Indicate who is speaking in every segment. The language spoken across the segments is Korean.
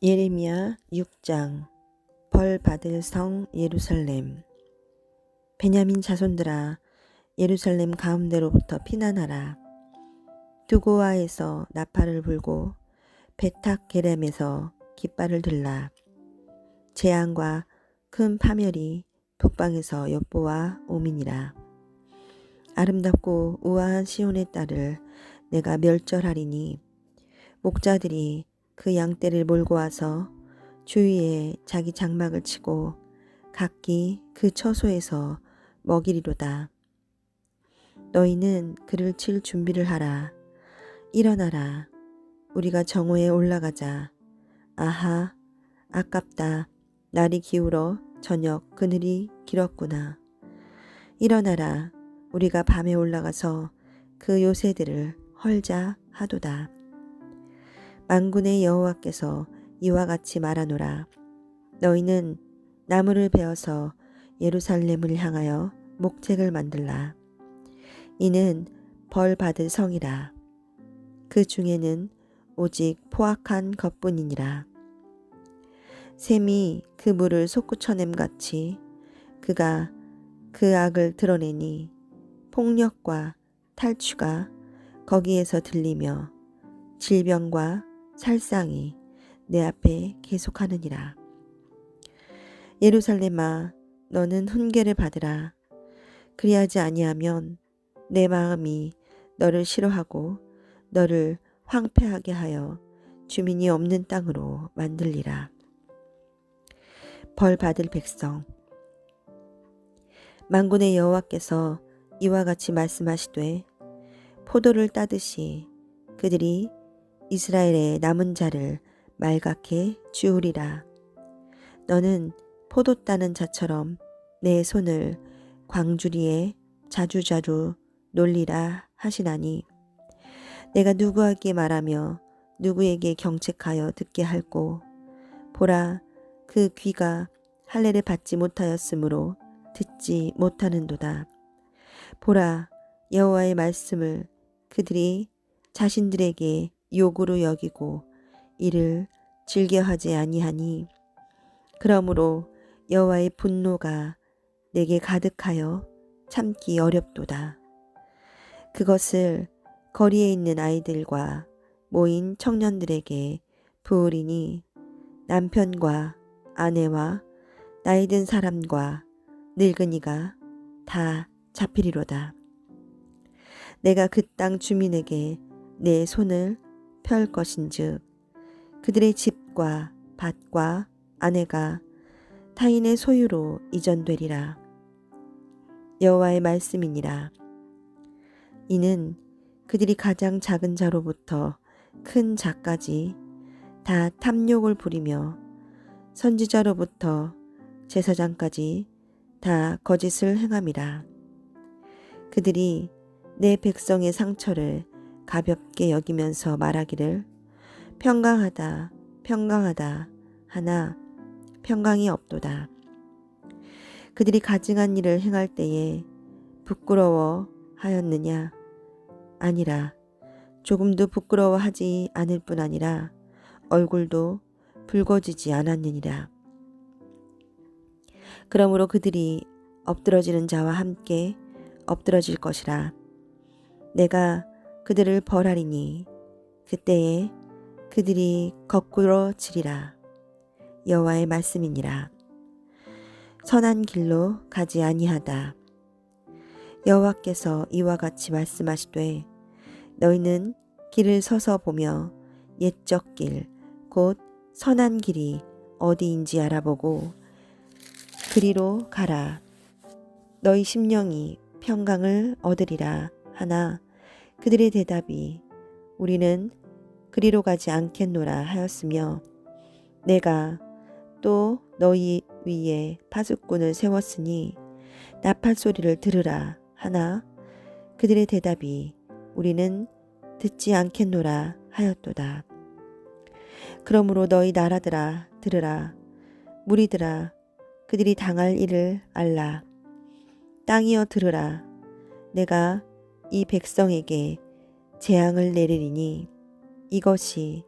Speaker 1: 예레미야 6장. 벌 받을 성 예루살렘. 베냐민 자손들아 예루살렘 가운데로부터 피난하라. 두고아에서 나팔을 불고 베탁 게렘에서 깃발을 들라. 재앙과 큰 파멸이 북방에서 엿보아 오민이라. 아름답고 우아한 시온의 딸을 내가 멸절하리니 목자들이 그 양떼를 몰고 와서 주위에 자기 장막을 치고 각기 그 처소에서 먹이리로다. 너희는 그를 칠 준비를 하라. 일어나라. 우리가 정오에 올라가자. 아하, 아깝다. 날이 기울어 저녁 그늘이 길었구나. 일어나라. 우리가 밤에 올라가서 그 요새들을 헐자 하도다. 만군의 여호와께서 이와 같이 말하노라. 너희는 나무를 베어서 예루살렘을 향하여 목책을 만들라. 이는 벌 받을 성이라. 그 중에는 오직 포악한 것뿐이니라. 샘이 그 물을 솟구쳐냄 같이 그가 그 악을 드러내니 폭력과 탈취가 거기에서 들리며 질병과 살상이 내 앞에 계속하느니라. 예루살렘아 너는 훈계를 받으라. 그리하지 아니하면 내 마음이 너를 싫어하고 너를 황폐하게 하여 주민이 없는 땅으로 만들리라. 벌 받을 백성 만군의 여호와께서 이와 같이 말씀하시되 포도를 따듯이 그들이 이스라엘의 남은 자를 말갛게 주우리라. 너는 포도 따는 자처럼 내 손을 광주리에 자주자주 놀리라 하시나니 내가 누구에게 말하며 누구에게 경책하여 듣게 할꼬 보라 그 귀가 할례를 받지 못하였으므로 듣지 못하는도다 보라 여호와의 말씀을 그들이 자신들에게 요구로 여기고 이를 즐겨하지 아니하니 그러므로 여호와의 분노가 내게 가득하여 참기 어렵도다. 그것을 거리에 있는 아이들과 모인 청년들에게 부으리니 남편과 아내와 나이 든 사람과 늙은이가 다 잡히리로다. 내가 그 땅 주민에게 내 손을 펼 것인즉 그들의 집과 밭과 아내가 타인의 소유로 이전되리라. 여호와의 말씀이니라. 이는 그들이 가장 작은 자로부터 큰 자까지 다 탐욕을 부리며 선지자로부터 제사장까지 다 거짓을 행함이라. 그들이 내 백성의 상처를 가볍게 여기면서 말하기를 평강하다, 평강하다 하나 평강이 없도다. 그들이 가증한 일을 행할 때에 부끄러워 하였느냐? 아니라 조금도 부끄러워하지 않을 뿐 아니라 얼굴도 붉어지지 않았느니라. 그러므로 그들이 엎드러지는 자와 함께 엎드러질 것이라. 내가 그들을 벌하리니 그때에 그들이 거꾸로 지리라. 여호와의 말씀이니라. 선한 길로 가지 아니하다. 여호와께서 이와 같이 말씀하시되 너희는 길을 서서 보며 옛적 길, 곧 선한 길이 어디인지 알아보고 그리로 가라. 너희 심령이 평강을 얻으리라 하나 그들의 대답이 우리는 그리로 가지 않겠노라 하였으며 내가 또 너희 위에 파수꾼을 세웠으니 나팔 소리를 들으라 하나 그들의 대답이 우리는 듣지 않겠노라 하였도다. 그러므로 너희 나라들아 들으라 무리들아 그들이 당할 일을 알라 땅이여 들으라 내가 이 백성에게 재앙을 내리리니 이것이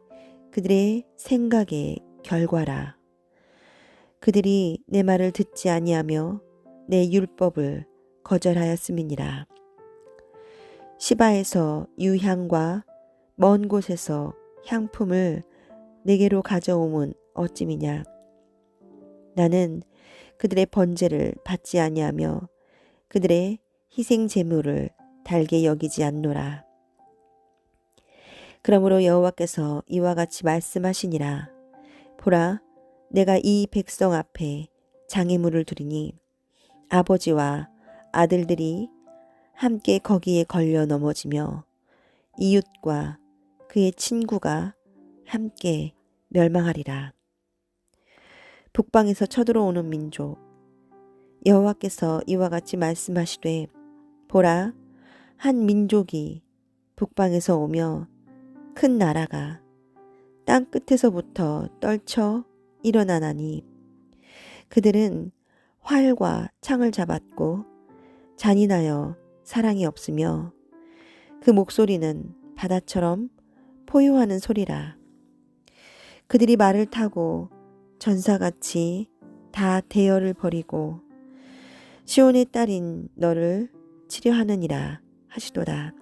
Speaker 1: 그들의 생각에 결과라. 그들이 내 말을 듣지 아니하며 내 율법을 거절하였음이니라. 시바에서 유향과 먼 곳에서 향품을 내게로 가져옴은 어찌미냐. 나는 그들의 번제를 받지 아니하며 그들의 희생 제물을 달게 여기지 않노라. 그러므로 여호와께서 이와 같이 말씀하시니라. 보라, 내가 이 백성 앞에 장애물을 두리니 아버지와 아들들이 함께 거기에 걸려 넘어지며 이웃과 그의 친구가 함께 멸망하리라. 북방에서 쳐들어오는 민족 여호와께서 이와 같이 말씀하시되 보라 한 민족이 북방에서 오며 큰 나라가 땅 끝에서부터 떨쳐 일어나나니 그들은 활과 창을 잡았고 잔인하여 사랑이 없으며 그 목소리는 바다처럼 포효하는 소리라. 그들이 말을 타고 전사같이 다 대열을 버리고 시온의 딸인 너를 치려하느니라 하시도다.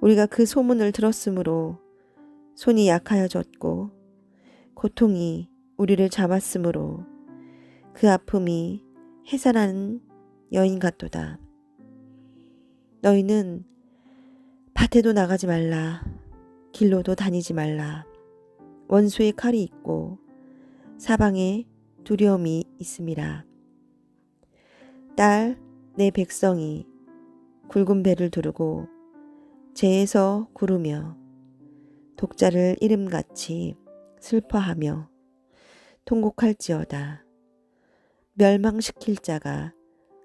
Speaker 1: 우리가 그 소문을 들었으므로 손이 약하여졌고 고통이 우리를 잡았으므로 그 아픔이 해산하는 여인 같도다. 너희는 밭에도 나가지 말라. 길로도 다니지 말라. 원수의 칼이 있고 사방에 두려움이 있음이라. 딸, 내 백성이 굵은 배를 두르고 재에서 구르며 독자를 이름같이 슬퍼하며 통곡할지어다. 멸망시킬 자가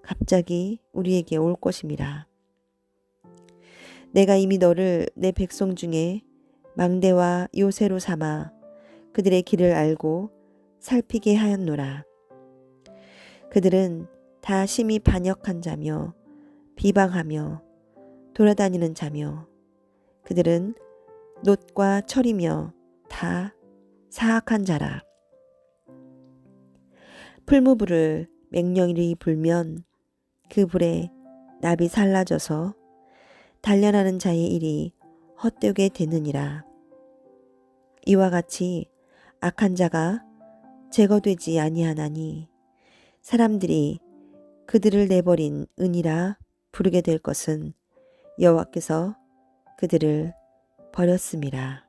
Speaker 1: 갑자기 우리에게 올 것임이라. 내가 이미 너를 내 백성 중에 망대와 요새로 삼아 그들의 길을 알고 살피게 하였노라. 그들은 다 심히 반역한 자며 비방하며 돌아다니는 자며 그들은 놋과 철이며 다 사악한 자라. 풀무불을 맹령이 불면 그 불에 납이 살라져서 단련하는 자의 일이 헛되게 되느니라. 이와 같이 악한 자가 제거되지 아니하나니 사람들이 그들을 내버린 은이라 부르게 될 것은 여호와께서 그들을 버렸음이라.